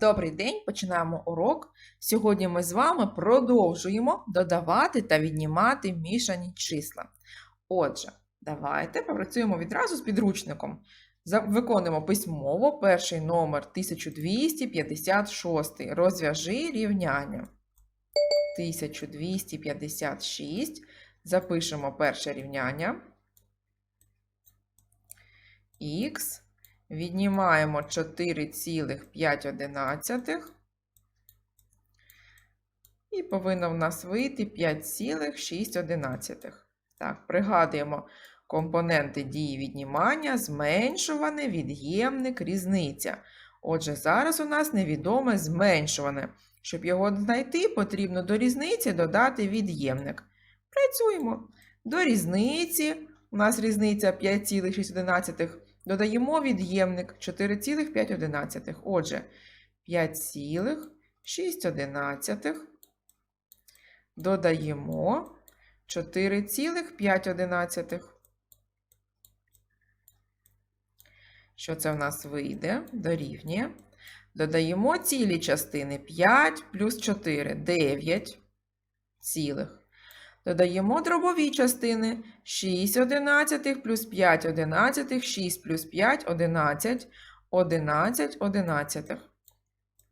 Добрий день, починаємо урок. Сьогодні ми з вами продовжуємо додавати та віднімати мішані числа. Отже, давайте попрацюємо відразу з підручником. Виконуємо письмово перший номер 1256. Розв'яжи рівняння. 1256. Запишемо перше рівняння. Х Віднімаємо 4,5. І повинно в нас вийти 5,6. Так, пригадуємо компоненти дії віднімання, зменшуване, від'ємник, різниця. Отже, зараз у нас невідоме зменшуване. Щоб його знайти, потрібно до різниці додати від'ємник. Працюємо. До різниці. У нас різниця 5,6. Додаємо від'ємник 4,5. Отже, 5,6 додаємо 4,5. Що це в нас вийде? Дорівнює. Додаємо цілі частини 5 плюс 4 9 цілих. Додаємо дробові частини 6 одинадцятих плюс 5 одинадцятих, 6 плюс 5 11, 11 одинадцятих.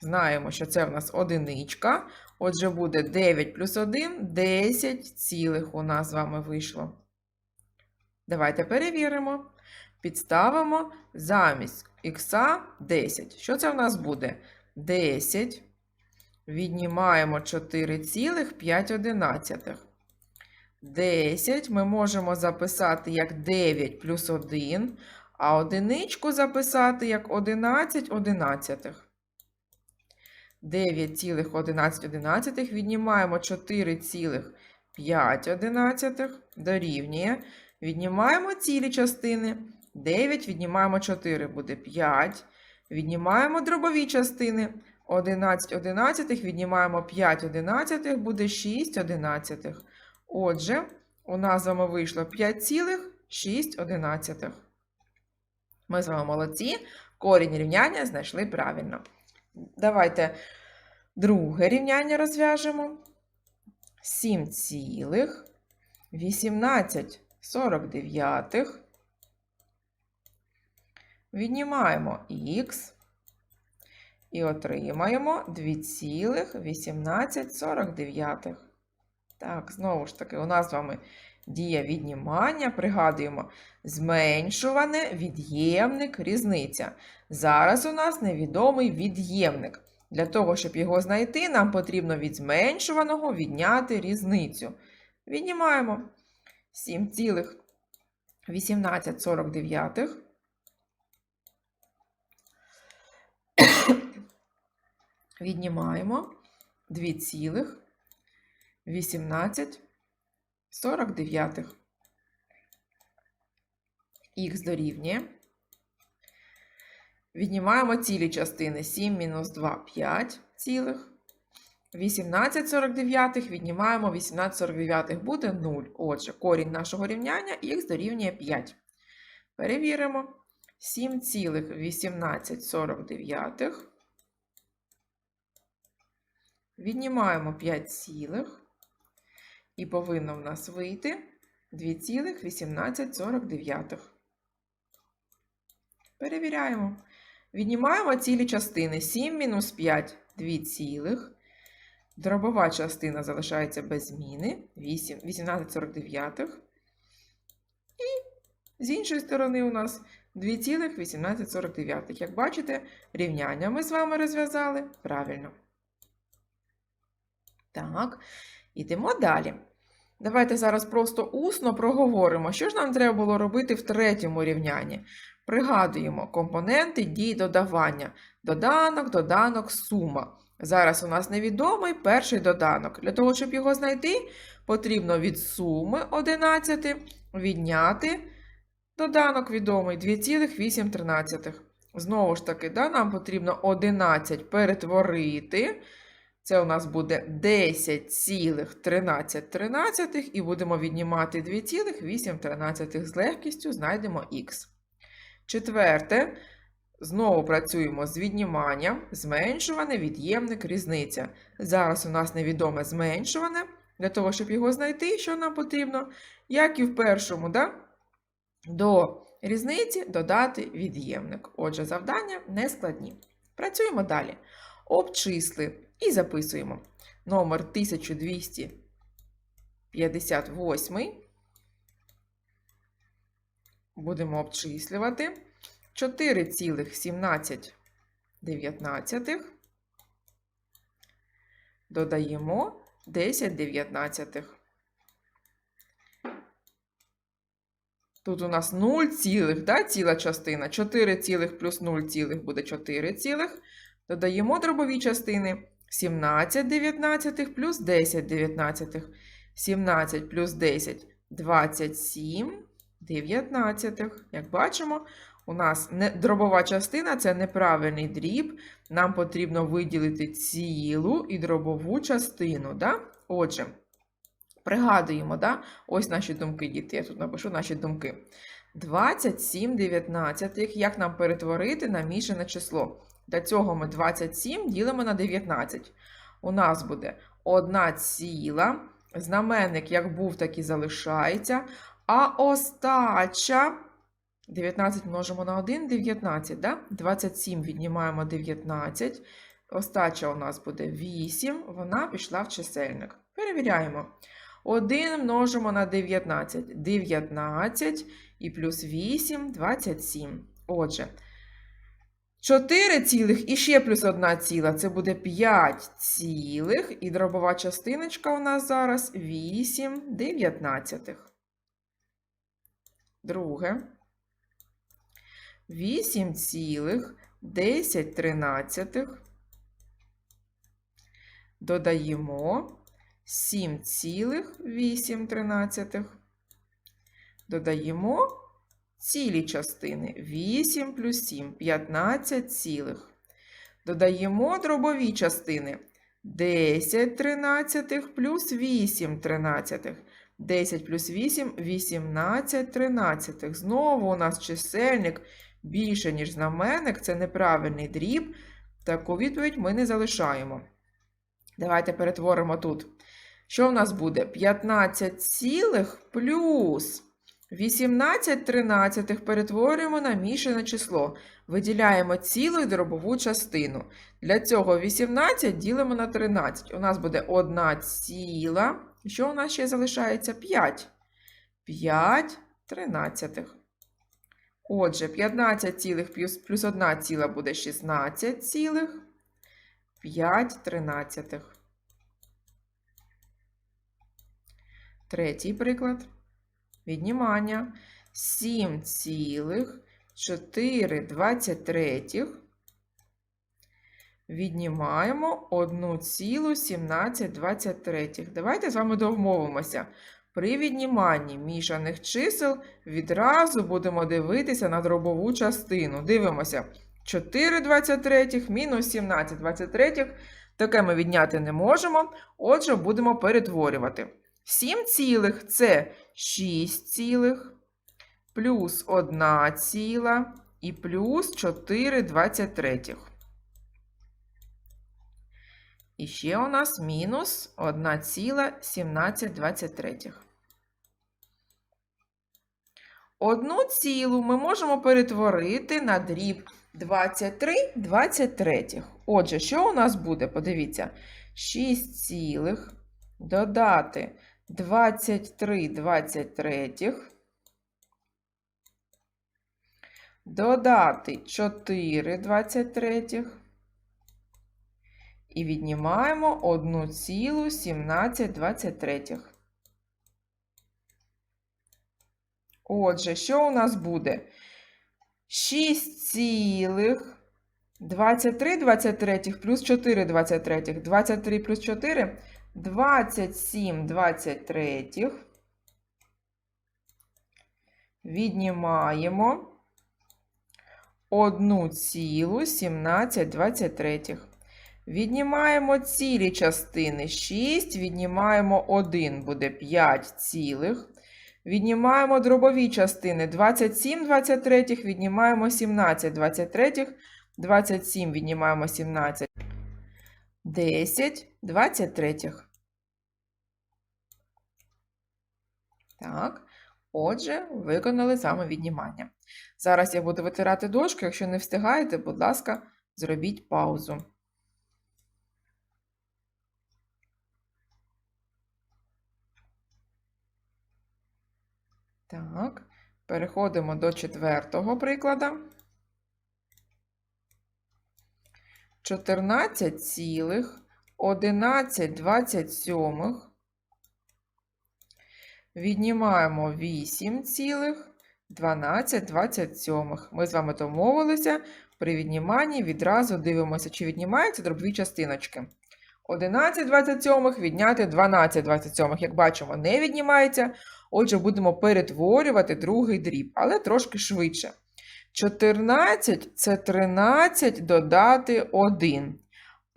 Знаємо, що це в нас одиничка. Отже, буде 9 плюс 1 10 цілих у нас з вами вийшло. Давайте перевіримо. Підставимо замість х 10. Що це в нас буде? 10. Віднімаємо 4,5. 10 ми можемо записати як 9 плюс 1, а одиничку записати як 11 одинадцятих. 9,11 віднімаємо 4,5 одинадцятих дорівнює. Віднімаємо цілі частини. 9 віднімаємо 4 буде 5. Віднімаємо дробові частини. 11 одинадцятих віднімаємо 5 одинадцятих буде 6 одинадцятих. Отже, у нас з вами вийшло 5,6. Ми з вами молодці. Корінь рівняння знайшли правильно. Давайте друге рівняння розв'яжемо. 7,1849. Віднімаємо х і отримаємо 2,1849. Так, знову ж таки, у нас з вами дія віднімання. Пригадуємо, зменшуване, від'ємник, різниця. Зараз у нас невідомий від'ємник. Для того, щоб його знайти, нам потрібно від зменшуваного відняти різницю. Віднімаємо 7,1849. Віднімаємо 2,1849. Х дорівнює. Віднімаємо цілі частини 7 мінус 2 5 цілих. 18,49 віднімаємо 18,49 буде 0. Отже, корінь нашого рівняння х дорівнює 5. Перевіримо. 7,1849. Віднімаємо 5 цілих. І повинно в нас вийти 2,1849. Перевіряємо. Віднімаємо цілі частини 7 мінус 5 2 цілих. Дробова частина залишається без зміни 8, 18,49. І з іншої сторони у нас 2,1849. Як бачите, рівняння ми з вами розв'язали правильно. Так, ідемо далі. Давайте зараз просто усно проговоримо, що ж нам треба було робити в третьому рівнянні. Пригадуємо компоненти дій додавання. Доданок, доданок, сума. Зараз у нас невідомий перший доданок. Для того, щоб його знайти, потрібно від суми 11 відняти доданок відомий 2,8. Знову ж таки, да, нам потрібно 11 перетворити. Це у нас буде 10,13 і будемо віднімати 2,8 з легкістю знайдемо х. Четверте, Знову працюємо з відніманням, зменшуване, від'ємник, різниця. Зараз у нас невідоме зменшуване. Для того, щоб його знайти, що нам потрібно, як і в першому, да? до різниці додати від'ємник. Отже, завдання не складні. Працюємо далі. Обчисли і записуємо номер 1258. Будемо обчислювати 4,17. Додаємо 10 дев'ятнадцятих. Тут у нас 0 цілих, да, ціла частина. 4 цілих плюс 0 цілих буде 4 цілих. Додаємо дробові частини 17 дев'ятнадцятих плюс 10 дев'ятнадцятих. 17 плюс 10 27 дев'ятнадцятих. Як бачимо, у нас не, дробова частина це неправильний дріб. Нам потрібно виділити цілу і дробову частину. Да? Отже, пригадуємо, да? ось наші думки, діти. Я тут напишу наші думки. 27 дев'ятнадцятих. Як нам перетворити на мішане число? Для цього ми 27 ділимо на 19. У нас буде 1 ціла. Знаменник як був, так і залишається. А остача 19 множимо на 1 19, да? 27 віднімаємо 19. Остача у нас буде 8, вона пішла в чисельник. Перевіряємо. 1 множимо на 19. 19 і плюс 8 27. Отже, 4 цілих і ще плюс 1 ціла. Це буде 5 цілих. І дробова частиночка у нас зараз 8 дев'ятнадцятих. Друге. 8 цілих 10 тринадцятих. Додаємо 7 цілих 8 тринадцятих. Додаємо цілі частини 8 плюс 7 15 цілих. Додаємо дробові частини 10 тринадцятих плюс 8 тринадцятих. 10 плюс 8 18 тринадцятих. Знову у нас чисельник більше, ніж знаменник, це неправильний дріб. Таку відповідь ми не залишаємо. Давайте перетворимо тут. Що в нас буде? 15 цілих плюс 18 тринадцятих перетворюємо на мішане число. Виділяємо цілу і дробову частину. Для цього 18 ділимо на 13. У нас буде 1 ціла. Що у нас ще залишається? 5. 5 тринадцятих. Отже, 15 цілих плюс 1 ціла буде 16 цілих. 5 тринадцятих. Третій приклад. Віднімання 7 цілих 4 23. Віднімаємо 1 цілу 17 23. Давайте з вами домовимося. При відніманні мішаних чисел відразу будемо дивитися на дробову частину. Дивимося. 4 23 мінус 17 23. Таке ми відняти не можемо. Отже, будемо перетворювати. 7 цілих це 6 цілих, плюс 1 ціла і плюс 4 23. І ще у нас мінус 1 ціла 17 23. Одну цілу ми можемо перетворити на дріб 23 23. Отже, що у нас буде? Подивіться, 6 цілих додати 23 23. Додати 4 23. І віднімаємо 1 цілу 17 23. Отже, що у нас буде? 6 цілих 23 23 плюс 4 23. 23 плюс 4 27 23. Віднімаємо 1 цілу 17 23. Віднімаємо цілі частини 6, віднімаємо 1, буде 5 цілих. Віднімаємо дробові частини. 27 23, віднімаємо 17 23, 27 віднімаємо 17. 10 23. Так. Отже, виконали саме віднімання. Зараз я буду витирати дошку. Якщо не встигаєте, будь ласка, зробіть паузу. Так, переходимо до четвертого прикладу. 14,1127 віднімаємо 8,1227. Ми з вами домовилися, при відніманні відразу дивимося, чи віднімаються дробові частиночки. 11,27 відняти 12,27. Як бачимо, не віднімається. Отже, будемо перетворювати другий дріб, але трошки швидше. 14 це 13 додати 1.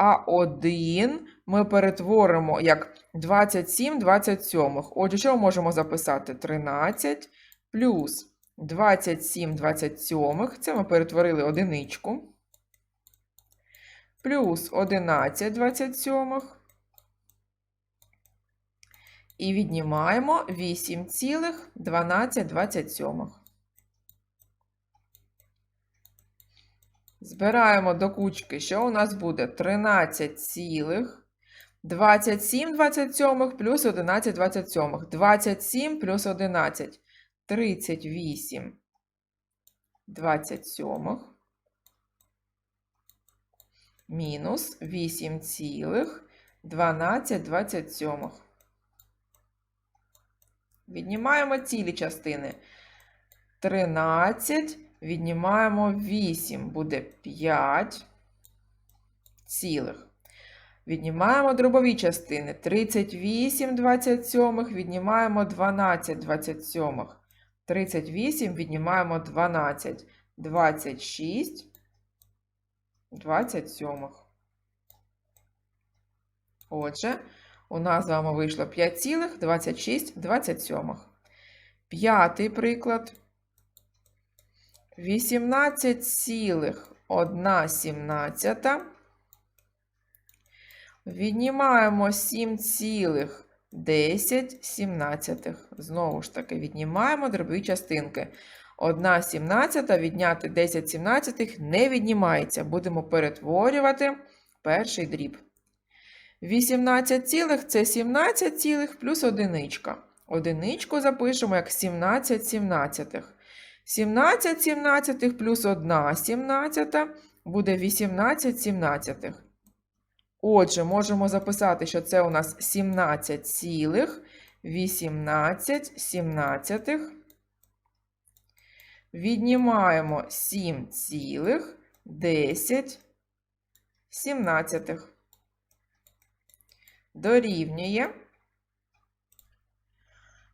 А 1 ми перетворимо як 27 27. Отже, що ми можемо записати? 13 плюс 27 27. Це ми перетворили одиничку. Плюс 11 27. І віднімаємо 8,1227. Збираємо до кучки, що у нас буде 13 цілих 27 27 плюс 11 27. 27 плюс 11 38 27 мінус 8 цілих 12 27. Віднімаємо цілі частини. 13 віднімаємо 8, буде 5 цілих. Віднімаємо дробові частини. 38 27, віднімаємо 12 27. 38 віднімаємо 12, 26, 27. Отже, у нас з вами вийшло 5,26 27. П'ятий приклад. 18,1 Віднімаємо 7,10. Знову ж таки, віднімаємо дробові частинки. 1 сімнадцята відняти 10 сімнадцятих не віднімається. Будемо перетворювати перший дріб. 18 цілих це 17 цілих плюс одиничка. Одиничку запишемо як 17 сімнадцятих. 17 сімнадцятих плюс 1 сімнадцята буде 18 сімнадцятих. Отже, можемо записати, що це у нас 17 цілих 18 сімнадцятих. Віднімаємо 7 цілих 10 сімнадцятих. Дорівнює.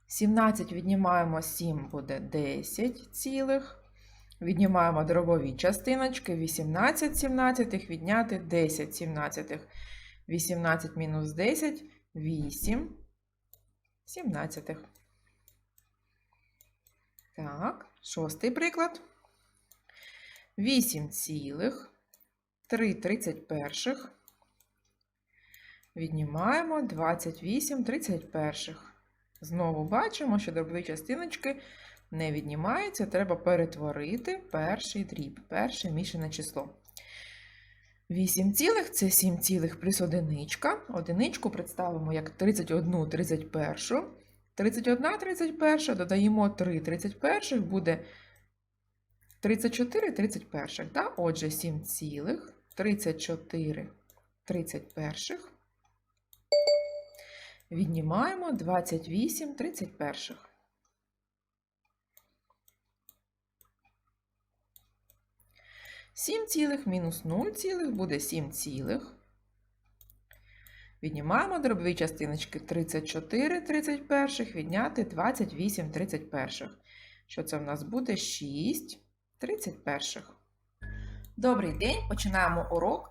17 віднімаємо 7 буде 10 цілих. Віднімаємо дробові частиночки. 18 сімнадцятих відняти 10 сімнадцятих. 18 мінус 10 8 сімнадцятих. Так, шостий приклад. 8 цілих 3 тридцять перших. Віднімаємо 28 тридцять перших. Знову бачимо, що дробові частиночки не віднімаються, треба перетворити перший дріб, перше мішане число. 8 цілих це 7 цілих плюс одиничка. Одиничку представимо як 31 31. 31 31 додаємо 3 31 буде 34 31. Да? Отже, 7 цілих 34 31. Віднімаємо 28 31. Сім цілих мінус 0 цілих буде 7 цілих. Віднімаємо дробові частиночки 34 31, відняти 28 31. Що це в нас буде 6 31. Добрий день, починаємо урок.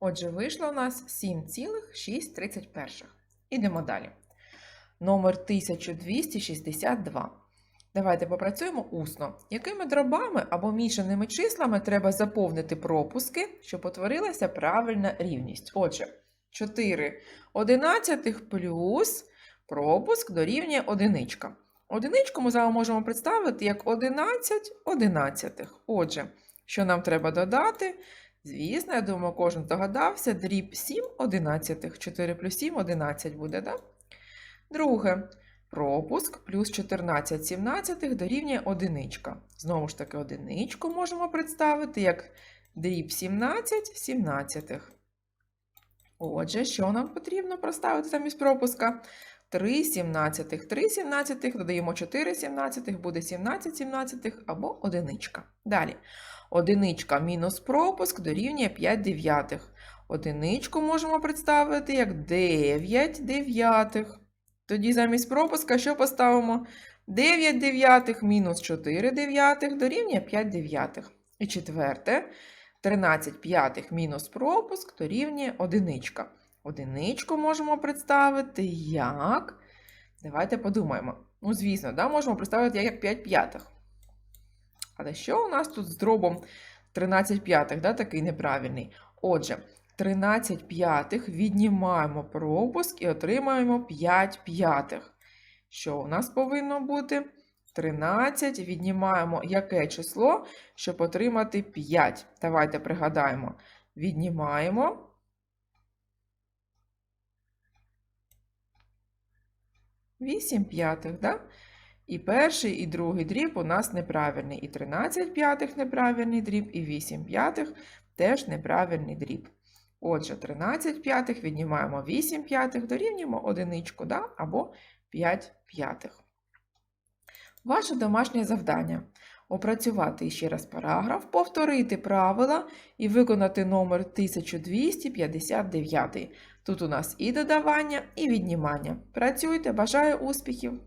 Отже, вийшло у нас 7,631. Ідемо далі. номер 1262. Давайте попрацюємо усно. Якими дробами або мішаними числами треба заповнити пропуски, щоб утворилася правильна рівність? Отже, 4 одинадцятих плюс пропуск дорівнює одиничка. Одиничку ми з можемо представити як 11 одинадцятих. Отже, що нам треба додати? Звісно, я думаю, кожен здогадався, дріб 7 одинадцятих. 4 плюс 7 11 буде, так? Друге. Пропуск плюс 14 сімнадцятих дорівнює одиничка. Знову ж таки, одиничку можемо представити як дріб 17 сімнадцятих. Отже, що нам потрібно проставити замість пропуска? 3 сімнадцятих. 3 сімнадцятих додаємо 4 сімнадцятих, буде 17 сімнадцятих або одиничка. Далі. Одиничка мінус пропуск дорівнює 5 дев'ятих. Одиничку можемо представити як 9 дев'ятих. Тоді замість пропуска що поставимо? 9 дев'ятих мінус 4 дев'ятих дорівнює 5 дев'ятих. І четверте, 13 п'ятих мінус пропуск дорівнює одиничка. Одиничку можемо представити як. Давайте подумаємо. Ну, звісно, да, можемо представити як 5 п'ятих. Але що у нас тут з дробом 13 п'ятих, да, такий неправильний? Отже, 13 п'ятих віднімаємо пропуск і отримаємо 5 п'ятих. Що у нас повинно бути? 13 віднімаємо яке число, щоб отримати 5. Давайте пригадаємо. Віднімаємо. Вісім п'ятих, да? І перший, і другий дріб у нас неправильний. І 13 п'ятих неправильний дріб, і 8 п'ятих теж неправильний дріб. Отже, 13 п'ятих віднімаємо 8 п'ятих, дорівнюємо одиничку, да? або 5 п'ятих. Ваше домашнє завдання опрацювати ще раз параграф, повторити правила і виконати номер 1259. Тут у нас і додавання, і віднімання. Працюйте, бажаю успіхів!